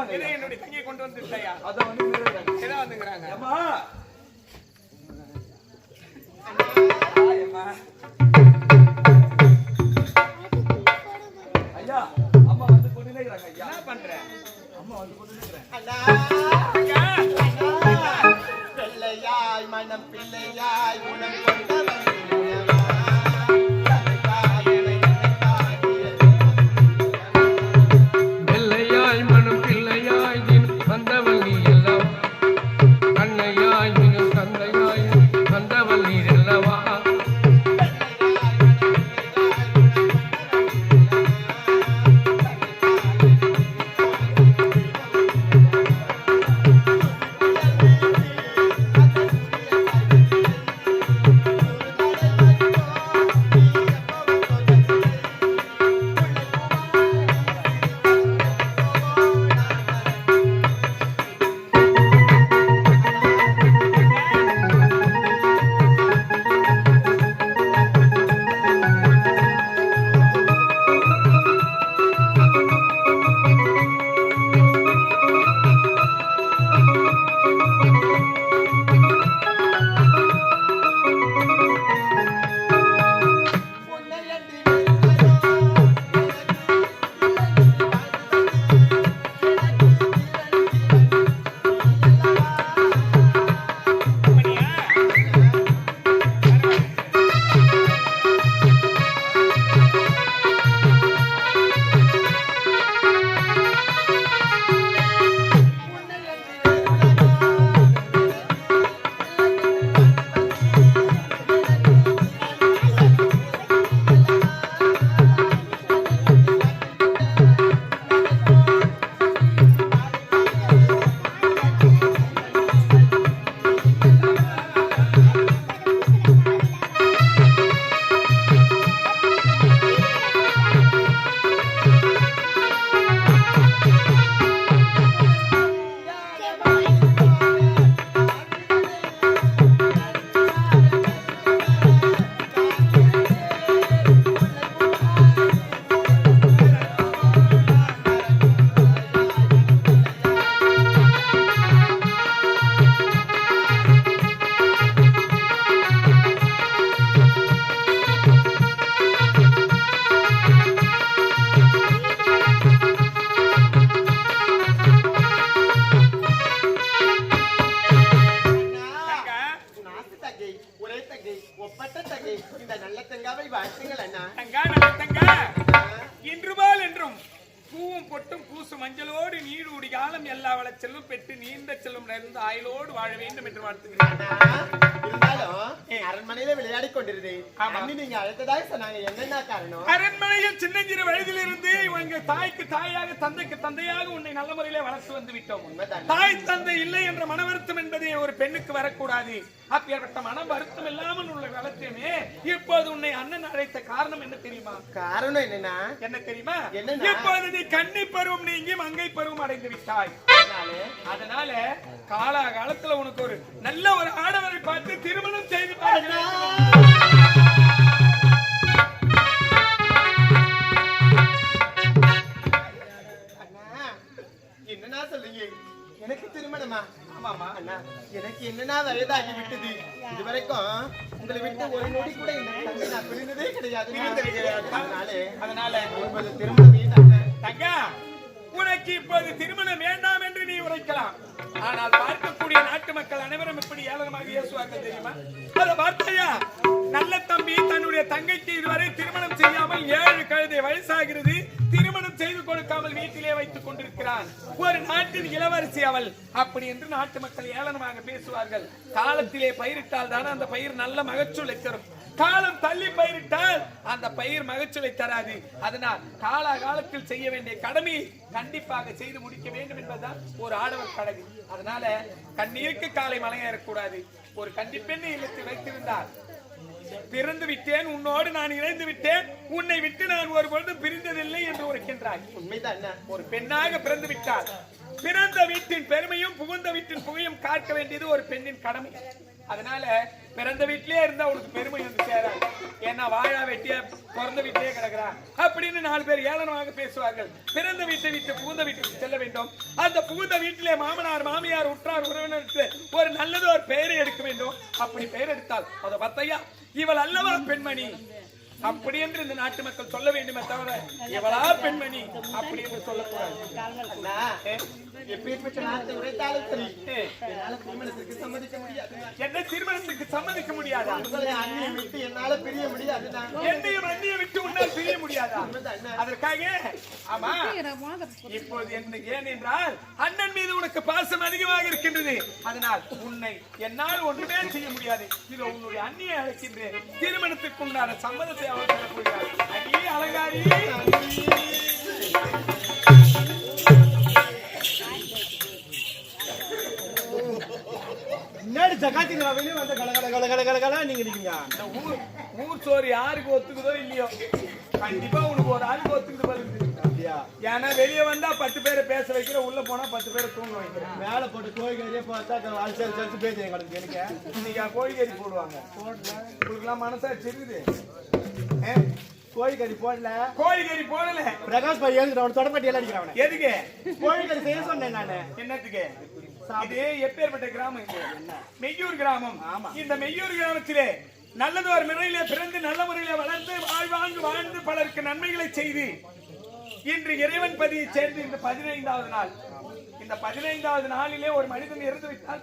ஆமாங்க இதை என்னுடைய தங்கியை கொண்டு வந்து விட்டாயா அதான் வந்து. ஏதோ வந்துங்கிறாங்க ஏம்மா, ஐயா அம்மா வந்து கொண்டு நிற்கிறாங்க ஐயா. என்ன பண்ற? அம்மா வந்து கொண்டு பிள்ளையாய் மனம் பிள்ளையாய் உணம் கொண்டவன் தாயாக தந்தைக்கு தந்தையாக உன்னை நல்ல முறையிலே வளர்த்து வந்து விட்டோம். தாய் தந்தை இல்லை என்ற மன வருத்தம் என்பதே ஒரு பெண்ணுக்கு வரக்கூடாது. அப்பேற்பட்ட மன வருத்தம் இல்லாமல் உள்ள வளர்த்தேனே இப்போது உன்னை அண்ணன் அழைத்த காரணம் என்ன தெரியுமா? காரணம் என்னன்னா? என்ன தெரியுமா? இப்போது நீ கன்னி பருவம் நீங்கி மங்கை பருவம் அடைந்து விட்டாய். அதனாலே? அதனால காலா காலத்துல உனக்கு ஒரு நல்ல ஒரு ஆடவரை பார்த்து திருமணம் செய்து பார்க்கிறேன் எனக்கு திருமணமா? ஆமாமா அண்ணா எனக்கு என்னன்னா வயதாகி விட்டது. இதுவரைக்கும் உங்களை விட்டு ஒரு நொடி கூட இந்த தங்கை நான் பிரிந்ததே கிடையாது. பிரிந்தது கிடையாது. அதனாலே அதனால உங்களுக்கு திருமணம் தங்கா உனக்கு இப்போது திருமணம் வேண்டாம் என்று நீ உரைக்கலாம். ஆனால் பார்க்கக்கூடிய நாட்டு மக்கள் அனைவரும் இப்படி ஏளனமாக ஏசுவார்கள் தெரியுமா? அதை பார்த்தாயா? நல்ல தம்பி தன்னுடைய தங்கைக்கு இதுவரை திருமணம் செய்யாமல் ஏழு கழுதை வயசாகிறது. திருமணம் செய்து கொடுக்காமல் வீட்டிலே வைத்துக் கொண்டிருக்கிறான். ஒரு நாட்டின் இளவரசி அவள். அப்படி என்று நாட்டு மக்கள் ஏளனமாக பேசுவார்கள். காலத்திலே பயிரிட்டால் தானே அந்த பயிர் நல்ல மகச்சூலை தரும். காலம் தள்ளி பயிரிட்டால் அந்த பயிர் மகச்சூலை தராது. அதனால் கால காலத்தில் செய்ய வேண்டிய கடமையை கண்டிப்பாக செய்து முடிக்க வேண்டும் என்பதுதான் ஒரு ஆடவர் கடமை. அதனால கண்ணீருக்கு காலை மலையேறக்கூடாது. ஒரு கண்டிப்பெண்ணை இல்லத்தில் வைத்திருந்தால் பிறந்து விட்டேன் உன்னோடு நான் இணைந்து விட்டேன். உன்னை விட்டு நான் ஒரு பொழுதும் பிரிந்ததில்லை என்று உரைக்கின்றாய். உண்மைதான் ஒரு பெண்ணாக பிறந்து விட்டார் பிறந்த வீட்டின் பெருமையும் புகுந்த வீட்டின் புகையும் காக்க வேண்டியது ஒரு பெண்ணின் கடமை. அதனால பிறந்த வீட்டிலேயே இருந்தா உனக்கு பெருமை வந்து சேராது. ஏன்னா வாழா வெட்டியா பிறந்த வீட்டிலேயே கிடக்குறான் அப்படின்னு நாலு பேர் ஏளனமாக பேசுவார்கள். பிறந்த வீட்டை விட்டு புகுந்த வீட்டுக்கு செல்ல வேண்டும். அந்த புகுந்த வீட்டிலே மாமனார் மாமியார் உற்றார் உறவினருக்கு ஒரு நல்லது ஒரு பெயரை எடுக்க வேண்டும். அப்படி பெயர் எடுத்தால் அதை பார்த்தையா? இவள் அல்லவா பெண்மணி? அப்படி என்று இந்த நாட்டு மக்கள் சொல்ல வேண்டுமே தவிர இவளா பெண்மணி? அப்படி என்று சொல்லக்கூடாது. அண்ணா, எப்பேற்பட்ட நாட்டை உரைத்தாலும் சரி என்னால திருமணத்திற்கு சம்மதிக்க முடியாது. என்ன திருமணத்துக்கு சம்மதிக்க முடியாதா? உங்களை அண்ணியை விட்டு என்னால பிரிய முடியாது நான் என்னையும் அண்ணியை விட்டு உன்னால் பிரிய முடியாதா? அதற்காக ஆமா இப்போது என்ன ஏன் என்றால் அண்ணன் மீது உனக்கு பாசம் அதிகமாக இருக்கின்றது. அதனால் உன்னை என்னால் ஒன்றுமே செய்ய முடியாது. இது உன்னுடைய அண்ணியை அழைக்கின்றேன். திருமணத்துக்கு உண்டான சம்மதத்தை அவர் தரப்போகிறார் அடி முன்னாடி ஜகாத்திங்களா வெளியே வந்த கல கல கல கல கல கல நீங்க இருக்கீங்க. இந்த ஊர் ஊர் சோறு யாருக்கு ஒத்துக்குதோ இல்லையோ? கண்டிப்பா உனக்கு ஒரு ஆளுக்கு ஒத்துக்குது பாருங்க அப்படியா? ஏன்னா வெளியே வந்தா பத்து பேரை பேச வைக்கிற உள்ள போனா பத்து பேரை தூங்க வைக்கிற. மேல போட்டு கோயிலே பார்த்தா அரிசி அரிசி பேசி எங்களுக்கு எனக்கு இன்னைக்கு கோழிக்கறி போடுவாங்க. உங்களுக்குலாம் மனசாட்சி இருக்குது? கோழிக்கறி போடல. கோழிக்கறி போடல. பிரகாஷ் பையன் எழுதுறவன் அவன் தொடப்பட்டி எல்லாம் அடிக்கிறான் அவனை. எதுக்கு? கோழிக்கறி செய்ய சொன்னேன் நானு. என்னத்துக்கு? இது எப்பேற்பட்ட கிராமம் இது. மெய்யூர் கிராமம். இந்த மெய்யூர் கிராமத்திலே நல்லது ஒரு முறையிலே பிறந்து நல்ல முறையிலே வளர்ந்து வாழ்வாங்கு வாழ்ந்து பலருக்கு நன்மைகளை செய்து இன்று இறைவன் பதியை சேர்ந்து இந்த பதினைந்தாவது நாள். இந்த பதினைந்தாவது நாளிலே ஒரு மனிதன் இறந்து விட்டால்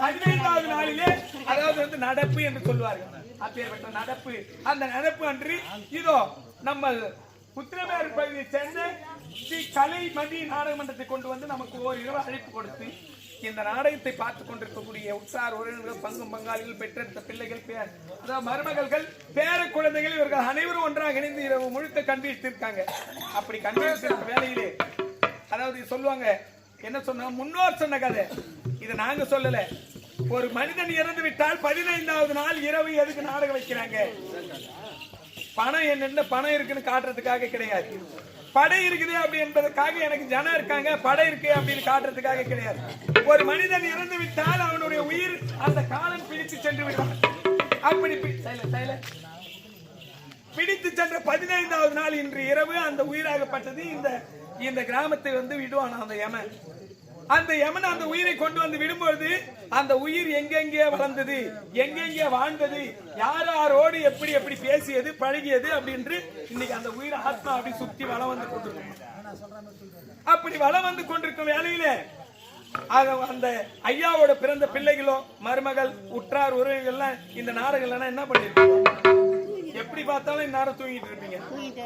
பதினைந்தாவது நாளிலே அதாவது வந்து நடப்பு என்று சொல்வார்கள் அப்பேற்பட்ட நடப்பு. அந்த நடப்பு அன்றி இதோ நம்ம புத்திரமேறு பகுதியை சேர்ந்த ஸ்ரீ கலை மதி நாடக மன்றத்தை கொண்டு வந்து நமக்கு ஓரிரவு அழைப்பு கொடுத்து இந்த நாடகத்தை பார்த்து கொண்டிருக்கக்கூடிய உற்சார் உறவினர்கள் பங்கும் பங்காளிகள் பெற்றெடுத்த பிள்ளைகள் பேர் அதாவது மருமகள்கள் பேர குழந்தைகள் இவர்கள் அனைவரும் ஒன்றாக இணைந்து இரவு முழுக்க கண்டித்திருக்காங்க அப்படி கண்டித்திருக்க வேலையிலே அதாவது சொல்லுவாங்க என்ன சொன்னாங்க முன்னோர் சொன்ன கதை. இதை நாங்க சொல்லல. ஒரு மனிதன் இறந்து விட்டால் பதினைந்தாவது நாள் இரவு எதுக்கு நாடகம் வைக்கிறாங்க? பணம் என்னென்ன பணம் இருக்குன்னு காட்டுறதுக்காக கிடையாது. படை இருக்குது அப்படி என்பதற்காக எனக்கு ஜனம் இருக்காங்க படை இருக்கு அப்படின்னு காட்டுறதுக்காக கிடையாது. ஒரு மனிதன் இறந்து விட்டால் அவனுடைய உயிர் அந்த காலம் பிடித்து சென்று விடும் அப்படி. பிடித்து சென்ற பதினைந்தாவது நாள் இன்று இரவு அந்த உயிராகப்பட்டது. இந்த இந்த கிராமத்தை வந்து விடுவான் அந்த யமன். அந்த யமன் அந்த உயிரை கொண்டு வந்து விடும்பொழுது அந்த உயிர் எங்கெங்கே வளர்ந்தது? எங்கெங்கே வாழ்ந்தது? யார் யாரோடு எப்படி எப்படி பேசியது பழகியது அப்படின்று இன்னைக்கு அந்த உயிர் ஆத்மா அப்படி சுத்தி வளம் வந்து கொண்டிருக்கும். அப்படி வளம் வந்து கொண்டிருக்கும் வேலையிலே அந்த ஐயாவோட பிறந்த பிள்ளைகளோ மருமகள் உற்றார் உறவுகள்லாம் இந்த நாடகங்கள்லாம் என்ன பண்ணிருக்கோம் எப்படி பார்த்தாலும் இந்நேரம் தூங்கிட்டு இருப்பீங்க.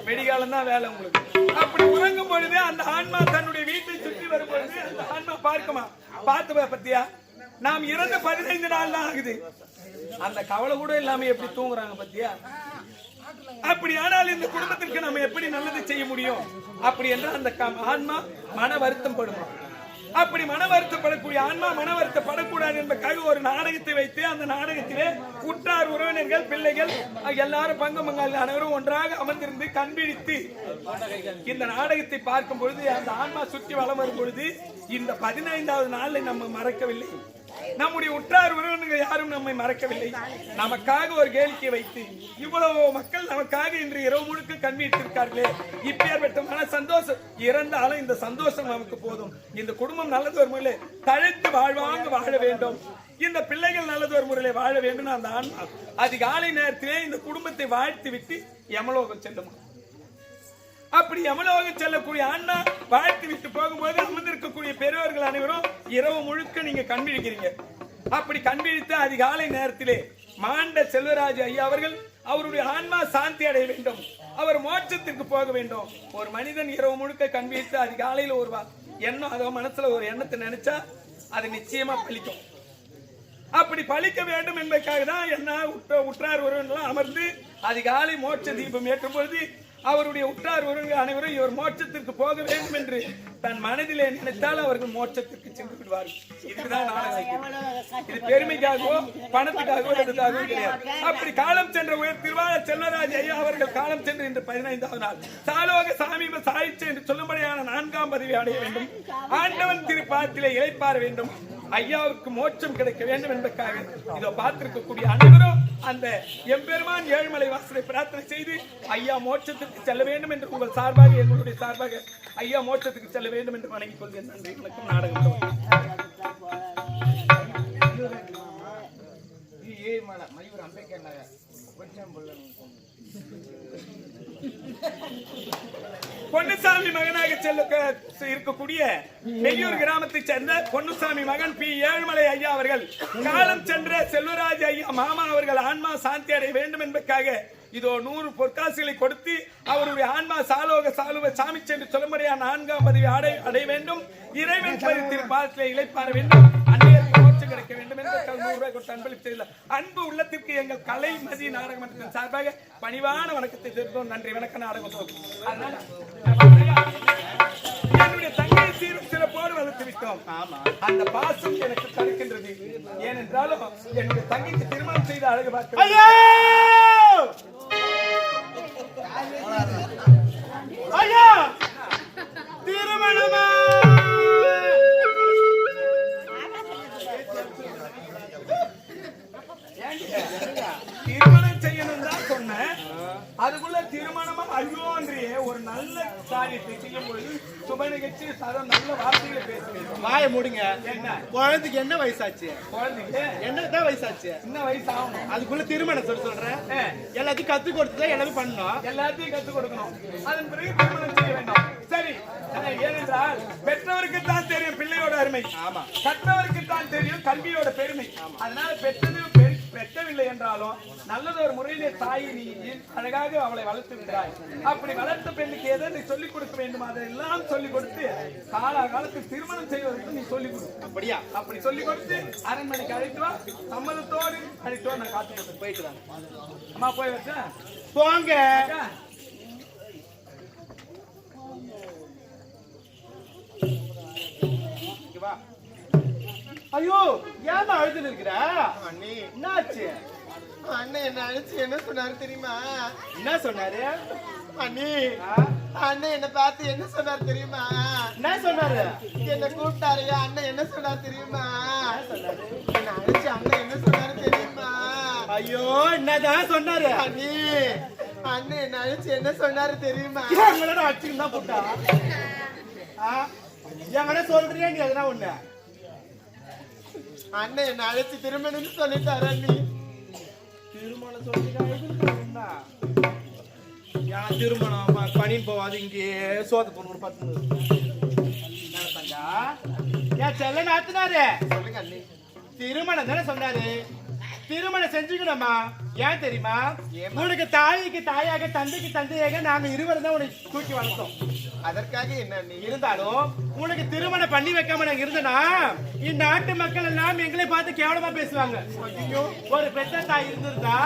வெடிகாலம் தான் வேலை உங்களுக்கு. அப்படி உறங்கும் பொழுது அந்த ஆன்மா தன்னுடைய வீட்டை சுற்றி வரும் பொழுது அந்த ஆன்மா பார்க்குமா? பார்த்து பத்தியா? நாம் இறந்த பதினைந்து நாள் தான் ஆகுது. அந்த கவலை கூட இல்லாம எப்படி தூங்குறாங்க பத்தியா? அப்படி ஆனால் இந்த குடும்பத்திற்கு நம்ம எப்படி நல்லது செய்ய முடியும்? அப்படி என்றால் அந்த ஆன்மா மன வருத்தம் படுமா? அப்படி மன வருத்தப்படக்கூடிய ஆன்மா மன வருத்தப்படக்கூடாது என்பதற்காக ஒரு நாடகத்தை வைத்து அந்த நாடகத்திலே உற்றார் உறவினர்கள் பிள்ளைகள் எல்லாரும் பங்கு மங்கால் அனைவரும் ஒன்றாக அமர்ந்திருந்து கண்பிடித்து இந்த நாடகத்தை பார்க்கும் பொழுது அந்த ஆன்மா சுற்றி வளம் வரும் பொழுது இந்த பதினைந்தாவது நாளை நம்ம மறக்கவில்லை. நம்முடைய உற்றார் உறவினர்கள் யாரும் நம்மை மறக்கவில்லை. நமக்காக ஒரு கேளிக்கை வைத்து இவ்வளவு மக்கள் நமக்காக இன்று இரவு முழுக்க கண்விட்டிருக்கார்களே இப்பேற்பட்ட மன சந்தோஷம் இறந்தாலும் இந்த சந்தோஷம் நமக்கு போதும். இந்த குடும்பம் நல்லது ஒரு முறையிலே தழைத்து வாழ்வாங்க வாழ வேண்டும். இந்த பிள்ளைகள் நல்லது ஒரு முறையிலே வாழ வேண்டும். அந்த ஆன்மா அதிகாலை நேரத்திலே இந்த குடும்பத்தை வாழ்த்து விட்டு யமலோகம் செல்லுமா? அப்படி யமலோகம் செல்லக்கூடிய ஆன்மா வாழ்த்து விட்டு போகும்போது அமர்ந்திருக்கக்கூடிய பெரியவர்கள் அனைவரும் இரவு முழுக்க நீங்க கண்விழிக்கிறீங்க அப்படி கண்விழித்து அதிகாலை நேரத்திலே மாண்ட செல்வராஜ் ஐயா அவர்கள் அவருடைய ஆன்மா சாந்தி அடைய வேண்டும். அவர் மோட்சத்திற்கு போக வேண்டும். ஒரு மனிதன் இரவு முழுக்க கண்விழித்து அதிகாலையில் ஒரு எண்ணம் அதோ மனசுல ஒரு எண்ணத்தை நினைச்சா அது நிச்சயமா பலிக்கும். அப்படி பழிக்க வேண்டும் என்பதற்காக தான் என்ன உற்றார் ஒருவன் அமர்ந்து அதிகாலை மோட்ச தீபம் ஏற்றும் பொழுது அவருடைய உற்றார் உறவினர்கள் அனைவரும் இவர் மோட்சத்திற்கு போக வேண்டும் என்று தன் மனதிலே நினைத்தால் அவர்கள் மோட்சத்திற்கு சென்று விடுவார்கள். இதுதான். இது பெருமைக்காகவோ பணத்துக்காகவோ எதுக்காகவோ கிடையாது. அப்படி காலம் சென்ற உயர் திருவாளர் செல்வராஜ் ஐயா அவர்கள் காலம் சென்று இன்று பதினைந்தாவது நாள். சாலோக சாமீப சாயிற்று என்று சொல்லும்படியான நான்காம் பதவி அடைய வேண்டும். ஆண்டவன் திருப்பாத்திலே இழைப்பார வேண்டும். ஐயாவுக்கு மோட்சம் கிடைக்க வேண்டும் என்பதற்காக இதோ பார்த்திருக்கக்கூடிய அனைவரும் அந்த எம்பெருமான் ஏழுமலை வாசலை பிரார்த்தனை செய்து ஐயா மோட்சத்திற்கு செல்ல வேண்டும் என்று உங்கள் சார்பாக எங்களுடைய சார்பாக ஐயா மோட்சத்துக்கு செல்ல வேண்டும் என்று வணங்கிக் கொள்கிறேன். நன்றி. வணக்கம். நாடகம் ஏ மல மயூர் அம்பேத்கர் கொஞ்சம் பொன்னுசாமி மகனாக செல்ல இருக்கக்கூடிய மெய்யூர் கிராமத்தை சேர்ந்த பொன்னுசாமி மகன் பி. ஏழுமலை ஐயா அவர்கள் காலம் சென்ற செல்வராஜ் ஐயா மாமா அவர்கள் ஆன்மா சாந்தி அடைய வேண்டும் என்பதற்காக இதோ நூறு பொற்காசுகளை கொடுத்து அவருடைய ஆன்மா சாலோக சாலுவ சாமி சென்று சொல்லும்படியா நான்காம் பதவி அடை அடைய வேண்டும். இறைவன் பரித்தின் பாதத்திலே இழைப்பார வேண்டும் கிடைக்க வேண்டும் என்பதற்காக நூறு ரூபாய் கொடுத்து செய்தார் அன்பு உள்ளத்திற்கு எங்கள் கலை மதி நாடக மன்றத்தின் சார்பாக பணிவான வணக்கத்தை தெரிவித்தோம் நன்றி. வணக்க நாடகம் என்னுடைய தங்கை சீரும் சிறப்போடு வளர்த்து விட்டோம். அந்த பாசம் எனக்கு தடுக்கின்றது. ஏனென்றாலும் என்னுடைய தங்கைக்கு திருமணம் செய்த அழகு பார்க்க ஐயோ! திருமணம்? அதுக்குள்ள திருமணமா? ஐயோன்றியே ஒரு நல்ல காரியத்தை செய்யும் பொழுது சுப நிகழ்ச்சி சதம் நல்ல வார்த்தைகளை பேச வேண்டும் வாய மூடுங்க. என்ன? குழந்தைக்கு என்ன வயசாச்சு? குழந்தைக்கு? என்னதான் வயசாச்சு? சின்ன வயசு ஆகணும் அதுக்குள்ள திருமணம் சொல்ல சொல்றேன் எல்லாத்தையும் கத்து கொடுத்துதான் எல்லாமே பண்ணணும். எல்லாத்தையும் கத்துக் கொடுக்கணும். அதன் பிறகு திருமணம் செய்ய வேண்டும். சரி. ஏனென்றால் பெற்றவருக்கு தான் தெரியும் பிள்ளையோட அருமை. ஆமா. கற்றவருக்கு தான் தெரியும் கல்வியோட பெருமை. அதனால பெற்றது பெரு- பெற்றவில்லை என்றாலும் நல்லதொரு முறையிலே தாயை நீ அழகாக அவளை வளர்த்து விட்டாய்? அப்படி வளர்த்த பெண்ணுக்கு எதை நீ சொல்லிக் கொடுக்க வேண்டும்? அதெல்லாம் சொல்லிக் கொடுத்து கால காலத்தில் திருமணம் செய்வதற்கு நீ சொல்லிக் கொடு. அப்படியா? அப்படி சொல்லிக் கொடுத்து அரண்மனைக்கு அழைத்து வா. சம்மதத்தோடு அழைத்து வா. நான் காத்து போயிட்டு வாங்க அம்மா போய் வச்சேன் போங்க. வா. ஐயோ ஏமா அழுதுன்னு இருக்கிற? அண்ணி. என்னாச்சு? அண்ணன் என்ன அழைச்சு என்ன சொன்னாரு தெரியுமா? என்ன சொன்னாரு? அண்ணி? அண்ணன் என்ன பார்த்து என்ன சொன்னாரு தெரியுமா? என்ன சொன்னாரு? என்ன கூப்பிட்டாரு அண்ணன் என்ன சொன்னாரு தெரியுமா? என்ன சொன்னாரு? என்ன அழைச்சு அண்ணன் என்ன சொன்னாரு தெரியுமா? ஐயோ என்னதான் சொன்னாரு? அண்ணி அண்ணன் என்ன அழைச்சு என்ன சொன்னாரு தெரியுமா? எங்களோட அச்சுக்கு தான் போட்டா எங்கட சொல்றியா நீ எதனா ஒண்ணு? அண்ணன் என்ன அழைச்சு திருமணம்னு சொல்லிட்டாரு அண்ணி. திருமணம் சொல்லிட்டா ஏன் திருமணம்? ப- பணின்னு போவாது இங்கே சோத்து போன பத்து ஏன் செல்ல நாத்துனாரு. சொல்லுங்க அண்ணி. திருமணம் தானே சொன்னாரு? திருமணம் செஞ்சுக்கணுமா? ஏன் தெரியுமா? உனக்கு தாய்க்கு தாயாக தந்தைக்கு தந்தையாக நாங்க இருவரும் தான் உனக்கு தூக்கி வளர்த்தோம். அதற்காக என்ன அண்ணி இருந்தாலும் உனக்கு திருமணம் பண்ணி வைக்காம நாங்க இருந்தனா இந்நாட்டு மக்கள் எல்லாம் எங்களை பார்த்து கேவலமா பேசுவாங்க. ஒரு பெற்ற தாய் இருந்திருந்தா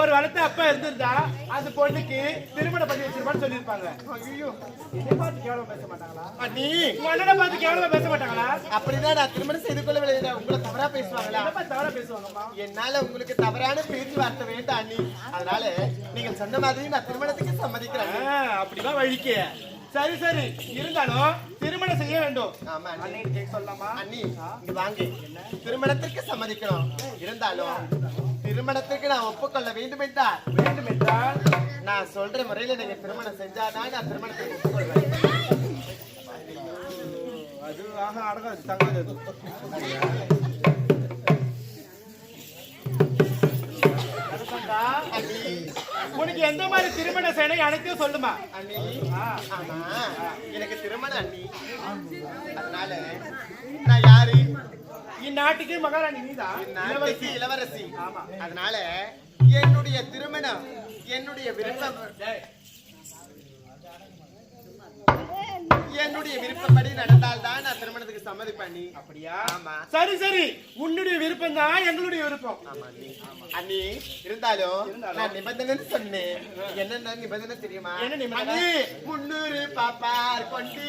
ஒரு வளர்த்த அப்பா இருந்திருந்தா அந்த பொண்ணுக்கு திருமணம் பண்ணி வச்சிருப்பான்னு சொல்லியிருப்பாங்க. பார்த்து கேவலமா பேச மாட்டாங்களா? உங்க அண்ணனை பார்த்து கேவலமா பேச மாட்டாங்களா? அப்படிதான் நான் திருமணம் செய்து கொள்ளவில்லை உங்களை தவறா பேசுவாங்களா? தவறா பேசுவாங்கம்மா என்னால உங்களுக்கு தவறான பேச்சுவார்த்தை வேண்டாம் அண்ணி. அதனால நீங்கள் சொன்ன மாதிரி நான் திருமணத்துக்கு சம்மதிக்கிறேன். அப்படிதான் வழிக்கு. சரி சரி. இருந்தாலும் திருமணம் செய்ய வேண்டும். ஆமா அண்ணி. கேட்க சொல்லலாமா? அண்ணி இங்க வாங்க. திருமணத்திற்கு சம்மதிக்கணும். இருந்தாலும் திருமணத்திற்கு நான் ஒப்புக்கொள்ள வேண்டும் என்றால் வேண்டும் என்றால் நான் சொல்ற முறையில நீங்க திருமணம் செஞ்சாதான் நான் திருமணத்துக்கு ஒப்புக்கொள்வேன். அது ஆக அடங்காது தங்காது அண்ணி. உனக்கு எந்த மாதிரி திருமணம் செய்யணும் எனக்கும் சொல்லுமா? அண்ணி. ஆமா. எனக்கு திருமணம் அண்ணி. அதனால நான் யாரு? இந்நாட்டுக்கு மகாராணி நீதான் இளவரசி. இளவரசி. ஆமா. அதனால என்னுடைய திருமணம் என்னுடைய விருப்பம். என்னுடைய விருப்பப்படி நடந்தால்தான் நான் திருமணத்துக்கு சம்மதிப்பேன் அண்ணி அப்படியா? ஆமா. சரி சரி. உன்னுடைய விருப்பம் தான் எங்களுடைய விருப்பம். ஆமா அண்ணி அண்ணி இருந்தாலும். நான் நிபந்தனை சொன்னேன். என்னென்ன நிபந்தனை தெரியுமா? என்ன நிபந்தனை? முன்னூறு பாப்பார் கொண்டு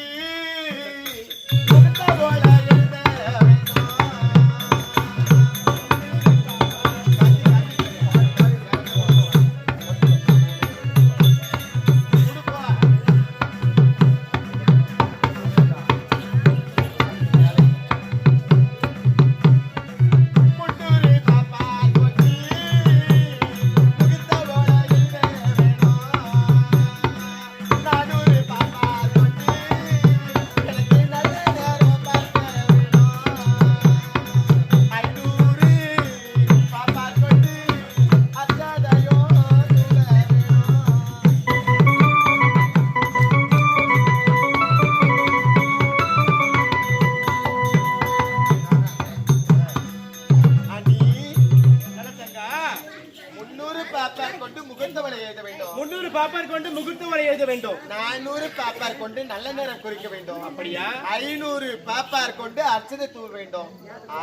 கொண்டு எழுத வேண்டும். முன்னூறு பாப்பார் கொண்டு முகூர்த்த வரை எழுத வேண்டும். நானூறு பாப்பார் கொண்டு நல்ல நேரம் குறிக்க வேண்டும். அப்படியா? ஐநூறு பாப்பார் கொண்டு அர்ச்சனை தூவ வேண்டும்.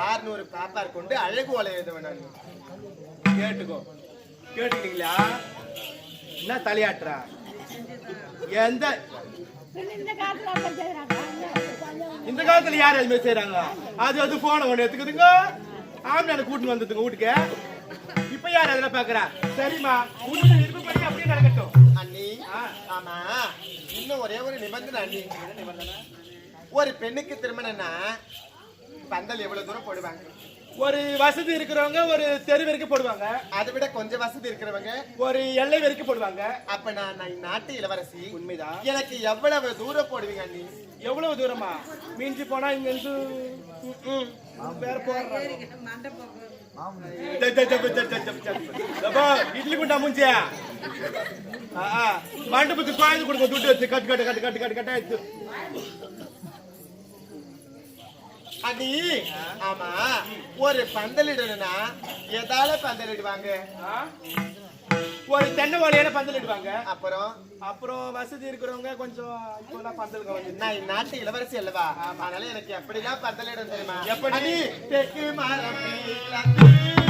ஆறுநூறு பாப்பார் கொண்டு அழகு ஓலை எழுத வேண்டும். கேட்டுக்கோ. கேட்டுக்கிட்டீங்களா என்ன தலையாட்டுறா? எந்த இந்த காலத்துல செய்யறாங்க யார் அது மாதிரி செய்றாங்க? அது அது போன ஒண்ணு எடுத்துக்குதுங்க. ஆம்பளை கூட்டிட்டு வந்ததுங்க வீட்டுக்கு. இப்ப யார் அதெல்லாம் பாக்குறா சரிம்மா உனக்கு விருப்பப்படி அப்படியே நடக்கட்டும். அண்ணி ஆ. ஆமா இன்னும் ஒரே ஒரு நிபந்தனை அண்ணி. ஒரு பெண்ணுக்கு திருமணம்னா பந்தல் எவ்வளவு தூரம் போடுவாங்க? ஒரு வசதி இருக்கிறவங்க ஒரு தெரு வரைக்கும் போடுவாங்க. அதை விட கொஞ்சம் வசதி இருக்கிறவங்க ஒரு எல்லை வரைக்கும் போடுவாங்க. அப்ப நான் நாட்டு இளவரசி. உண்மைதான் எனக்கு எவ்வளவு தூரம் போடுவீங்க அண்ணி? எவ்வளவு தூரமா மிஞ்சி போனா இங்க இருந்து வேற போடுறாங்க இட்லி குண்டா முஞ்சியா மண்டபத்துக்கு கோயில் கொடுக்க துட்டு வச்சு கட்டு கட்டு கட்டு கட்டு கட்டு கட்டு அடி ஆமா ஒரு பந்தலிடணும்னா எதால பந்தலிடுவாங்க ஒரு தென்னை ஓலையில பந்தல் இடுவாங்க அப்புறம்? அப்புறம் வசதி இருக்கிறவங்க கொஞ்சம் இப்போலாம் பந்தலுக்கு வந்து நான் இந்நாட்டு இளவரசி அல்லவா? அதனால எனக்கு எப்படிலாம் பந்தலிடம் தெரியுமா? எப்படி? தெற்கு மரம்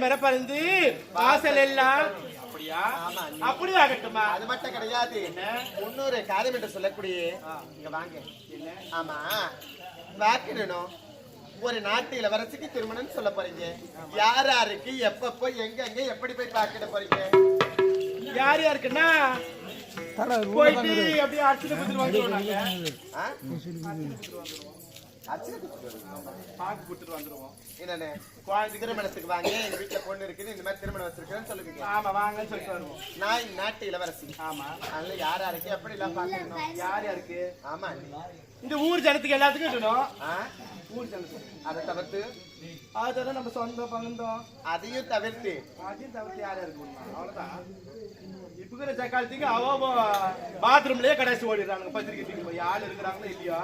வாழை மரப்பறந்து வாசல் எல்லாம். அப்படியா? அப்படி ஆகட்டுமா அது மட்டும் கிடையாது. முன்னூறு காரியம் என்று சொல்லக்கூடிய இங்க வாங்க. ஆமா. வாக்கிடணும். ஒரு நாட்டு இளவரசிக்கு திருமணம் சொல்ல போறீங்க. யார் யாருக்கு எப்பப்போ எங்க எங்க எப்படி போய் பாக்கிட போறீங்க? யார் யாருக்குன்னா? போயிட்டு அப்படியே அர்ச்சனை கொடுத்துட்டு அர்ச்சனை கொடுத்துட்டு வந்துருவோம். என்னண்ணே? குழந்தை திருமணத்துக்கு வாங்க. எங்க வீட்டுல பொண்ணு இருக்குது. இந்த மாதிரி திருமணம் வச்சிருக்கேன்னு சொல்லுவீங்க ஆமா வாங்கன்னு சொல்லிட்டு வருவோம். நான் இந்நாட்டு இளவரசி. ஆமா. அதனால யார் யாருக்கு எப்படி எல்லாம் பாக்கணும் யார் யாருக்கு? ஆமா. இந்த ஊர் ஜனத்துக்கு எல்லாத்துக்கும் இருக்கணும். ஆ? ஊர் ஜனத்துக்கு. அதை தவிர்த்து? அதுதான் நம்ம சொந்தம் பந்தம். அதையும் தவிர்த்து? அதையும் தவிர்த்து யார் யாருக்கு அவ்வளவுதான். இப்ப இருக்கிற சக்காலத்துக்கு அவ பாத்ரூம்லயே கடைசி ஓடிடுறாங்க பத்திரிக்கை தூக்கி போய். ஆள் இருக்கிறாங்களோ இல்லையோ?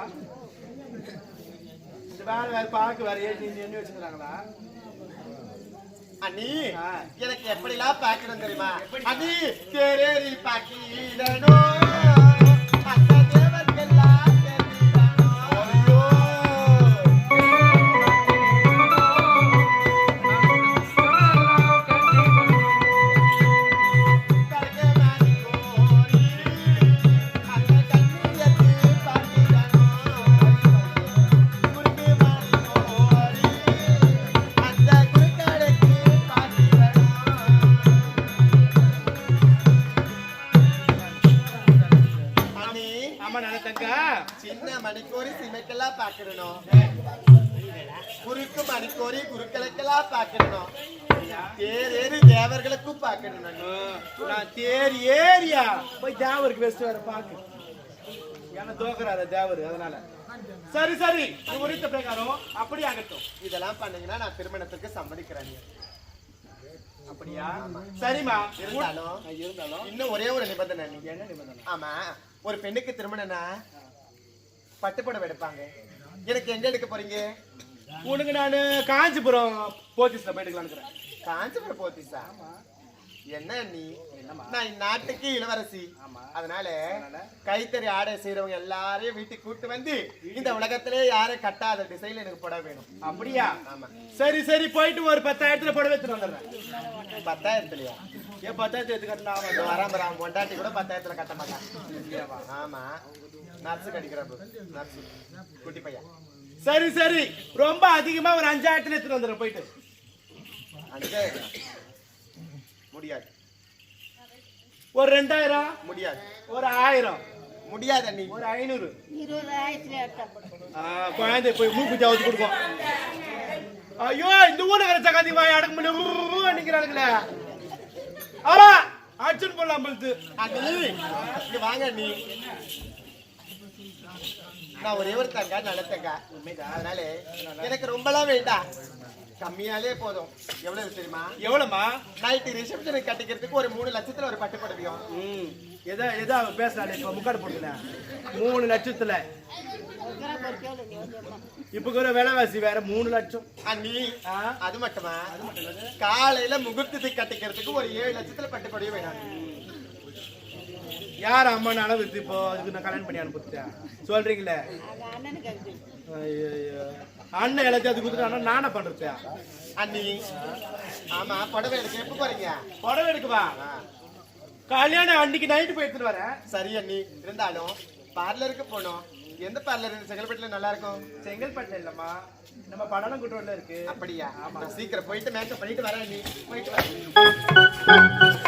வேலை வேற பார்க்க வேற ஏறி நின்று எண்ணி வச்சுக்கிறாங்களா? அண்ணி. எனக்கு எப்படிலாம் பாக்கணும் தெரியுமா? அண்ணி தேரேறி பாக்கிடணும் பாக்கிடணும் குறுக்கு மணிக்கோரி குறுக்களுக்கெல்லாம் பாக்கிடணும் தேரேறி தேவர்களுக்கும் பாக்கிடணும் நான் தேர் ஏரியா போய் தேவருக்கு வெஸ்ட் வர பாக்கு. ஏன்னா தோக்குறாரு தேவர் அதனால. சரி சரி. உரித்த பிரகாரம் அப்படி ஆகட்டும் இதெல்லாம் பண்ணீங்கன்னா நான் திருமணத்துக்கு சம்மதிக்கிறேன். அப்படியா? சரிம்மா. இருந்தாலும் இருந்தாலும். இன்னும் ஒரே ஒரு நிபந்தனை. அண்ணி. என்ன நிபந்தனை? ஆமா. ஒரு பெண்ணுக்கு திருமணம்னா பட்டுப்புடவை எடுப்பாங்க. எனக்கு எங்க எடுக்க போறீங்க? உனக்கு நான் காஞ்சிபுரம் போத்தீஸ்ல போயிட்டுக்கலான்னு இருக்கிறேன் காஞ்சிபுரம் போத்தீசா என்ன நீ? நான் இந்நாட்டுக்கு இளவரசி. அதனால கைத்தறி ஆடை செய்யறவங்க எல்லாரையும் வீட்டுக்கு கூட்டு வந்து இந்த உலகத்திலே யாரும் கட்டாத டிசைன்ல எனக்கு புடவை வேணும். அப்படியா? ஆமா. சரி சரி போயிட்டு ஒரு பத்தாயிரத்துல போட வச்சுட்டு வந்துடுறேன். பத்தாயிரத்துலயா? ஏன் பத்தாயிரத்து எடுத்துக்கட்டா இந்த வராம பொண்டாட்டி கூட பத்தாயிரத்துல கட்ட மாட்டான். ஆமா. நர்ஸு கடிக்கிறாரு நர்ஸு குட்டி பையன். சரி சரி. ரொம்ப அதிகமா ஒரு அஞ்சாயிரத்துல எடுத்துட்டு வந்துடுறேன் போயிட்டு. அஞ்சாயிரம்? முடியாது. ஒரு ரெண்டாயிரம்? முடியாது. ஒரு ஆயிரம்? முடியாது அண்ணி. ஒரு ஐநூறு? குழந்தை போய் மூக்கு ஜாவது கொடுக்கும். ஐயோ இந்த ஊர்ல வர சகாதி வாய் அடக்க முடியும் நிக்கிறாளுங்களே. ஆமா போடலாம் பழுத்து இங்க வாங்க அண்ணி. நான் ஒரே ஒரு தங்கா நல்ல தங்கா அதனால எனக்கு ரொம்பலாம் வேண்டாம். கம்மியாலே போதும். எவ்வளவு தெரியுமா? எவ்வளவுமா நைட்டு ரிசப்ஷனுக்கு கட்டிக்கிறதுக்கு ஒரு மூணு லட்சத்துல ஒரு பட்டு புடவையும் ம். எதா எதா அவ பேசுறாள் இப்ப முக்காடு போட்டுல மூணு லட்சத்துல. இப்ப கூட விலைவாசி வேற மூணு லட்சம். ஆ? அது மட்டுமா? காலையில முகூர்த்தத்துக்கு கட்டிக்கிறதுக்கு ஒரு ஏழு லட்சத்துல பட்டு புடவை வேணும். யார் அம்மா அளவு இப்போ அதுக்கு நான் கல்யாணம் பண்ணி அனுப்பிட்டேன் சொல்றீங்களே? அது. அண்ணன் எல்லாத்தையும் அது கொடுத்துட்டானா நானே பண்றது அண்ணி. ஆமா புடவை எடுக்க எப்ப போறீங்க? புடவை எடுக்குவா? கல்யாணம் அன்னைக்கு நைட்டு போய் எடுத்துட்டு வரேன். சரி அண்ணி. இருந்தாலும் பார்லருக்கு போனோம் எந்த பார்லர்? செங்கல்பட்டுல நல்லா இருக்கும். செங்கல்பட்டு இல்லம்மா. நம்ம படலம் குட்டோட இருக்கு. அப்படியா? நான் சீக்கிரம் போயிட்டு மேக்கப் பண்ணிட்டு வரேன் அண்ணி. போயிட்டு வரேன்